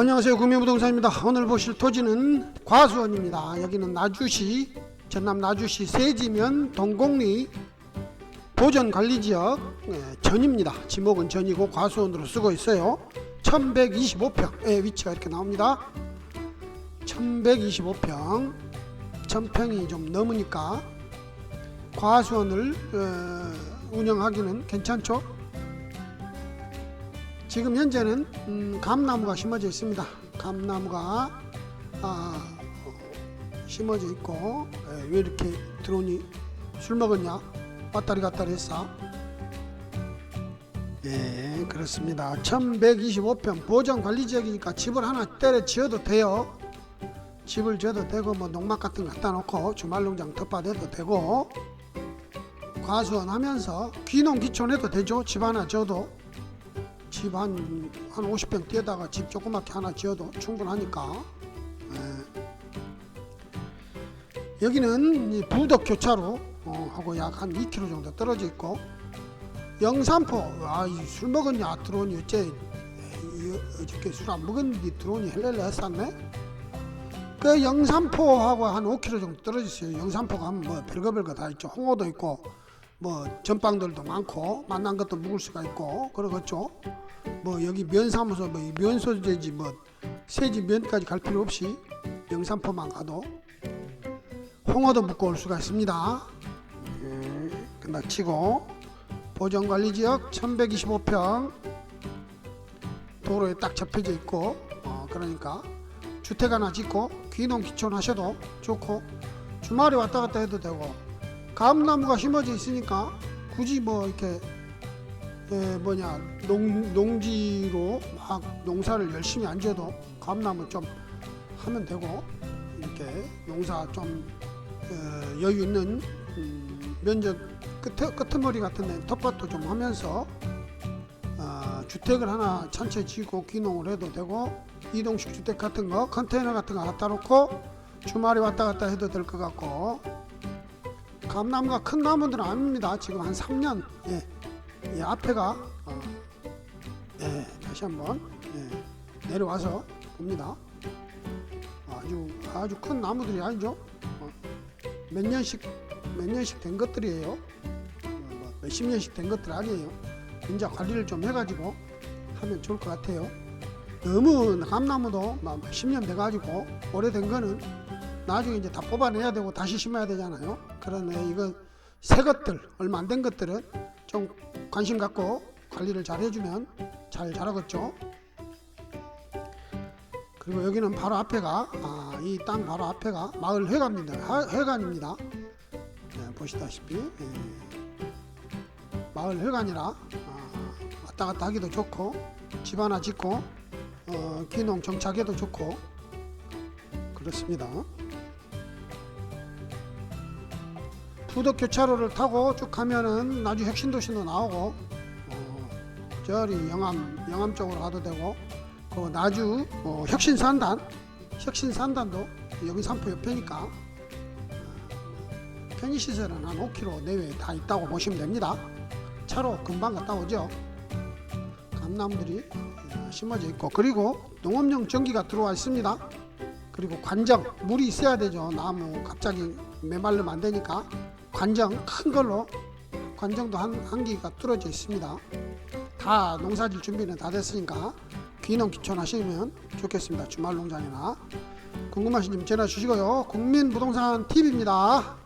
안녕하세요. 국민부동산입니다. 오늘 보실 토지는 과수원입니다. 여기는 나주시 전남 나주시 세지면 동곡리 보전관리지역 예, 전입니다. 지목은 전이고 과수원으로 쓰고 있어요. 1125평의 위치가 이렇게 나옵니다. 1125평. 1000평이 좀 넘으니까 과수원을 어, 운영하기는 괜찮죠 지금 현재는 음, 감나무가 심어져 있습니다. 감나무가 아, 어, 심어져 있고 에, 왜 이렇게 드론이 술 먹었냐 왔다리 갔다리 했어. 예 그렇습니다. 1125평 보전관리지역이니까 집을 하나 때려 지어도 돼요. 집을 지어도 되고 뭐 농막 같은 거 갖다 놓고 주말농장 텃밭 해도 되고 과수원 하면서 귀농 귀촌 해도 되죠. 집 하나 지어도 집 한 한 50평 떼다가 집 조그맣게 하나 지어도 충분하니까. 예. 여기는 이 부덕 교차로 어, 하고 약 한 2km 정도 떨어져 있고 영산포 아술 먹었냐 드론이 어째 이, 어저께 술 안 먹었는데 드론이 헬렐레 했었네? 그 영산포하고 한 5km 정도 떨어져 있어요. 영산포가 뭐 별거 별거 다 있죠. 홍어도 있고 뭐 전빵들도 많고 만난 것도 묵을 수가 있고 그러겠죠. 뭐 여기 면사무소 뭐 면소재지 뭐 세지 면까지 갈 필요 없이 영산포만 가도 홍어도 묵고 올 수가 있습니다. 예, 끝나치고 보전관리지역 1125평 도로에 딱 접혀져 있고 어, 그러니까 주택 하나 짓고 귀농 귀촌 하셔도 좋고 주말에 왔다 갔다 해도 되고 감나무가 심어져 있으니까 굳이 뭐 이렇게 에, 뭐냐 농, 농지로 막 농사를 열심히 안 지어도 감나무 좀 하면 되고 이렇게 농사 좀 어, 여유 있는 음, 면적 끝에, 끄트머리 같은 데 텃밭도 좀 하면서 어, 주택을 하나 찬채 지고 귀농을 해도 되고 이동식 주택 같은 거 컨테이너 같은 거 갖다 놓고 주말에 왔다 갔다 해도 될 것 같고 감나무가 큰 나무들은 아닙니다. 지금 한 3년. 예. 이 앞에가 어, 예, 다시 한번 예, 내려와서 봅니다. 아주 아주 큰 나무들이 아니죠. 어, 몇 년씩 몇 년씩 된 것들이에요. 어, 뭐 몇십 년씩 된 것들 아니에요. 이제 관리를 좀 해가지고 하면 좋을 것 같아요. 너무 감나무도 막 10년 돼가지고 오래된 거는 나중에 이제 다 뽑아내야 되고 다시 심어야 되잖아요. 그러네 이거 새 것들 얼마 안 된 것들은 좀 관심 갖고 관리를 잘 해주면 잘 자라겠죠. 그리고 여기는 바로 앞에가 아, 이 땅 바로 앞에가 마을 회관입니다. 하- 회관입니다. 네, 보시다시피 예. 마을 회관이라 아, 왔다 갔다 하기도 좋고 집 하나 짓고 어, 귀농 정착해도 좋고 그렇습니다. 부덕 교차로를 타고 쭉 가면은 나주 혁신도시도 나오고 어, 저리 영암 영암 쪽으로 가도 되고 그 나주 어, 혁신산단 혁신산단도 여기 산포 옆에니까 어, 편의시설은 한 5km 내외에 다 있다고 보시면 됩니다. 차로 금방 갔다 오죠. 감나무들이 어, 심어져 있고 그리고 농업용 전기가 들어와 있습니다. 그리고 관정 물이 있어야 되죠. 나무 갑자기 메말르면 안 되니까 관정 큰 걸로 관정도 한, 한 개가 뚫어져 있습니다. 다 농사질 준비는 다 됐으니까 귀농 귀촌 하시면 좋겠습니다. 주말 농장이나 궁금하신 점 전화 주시고요. 국민부동산 TV입니다.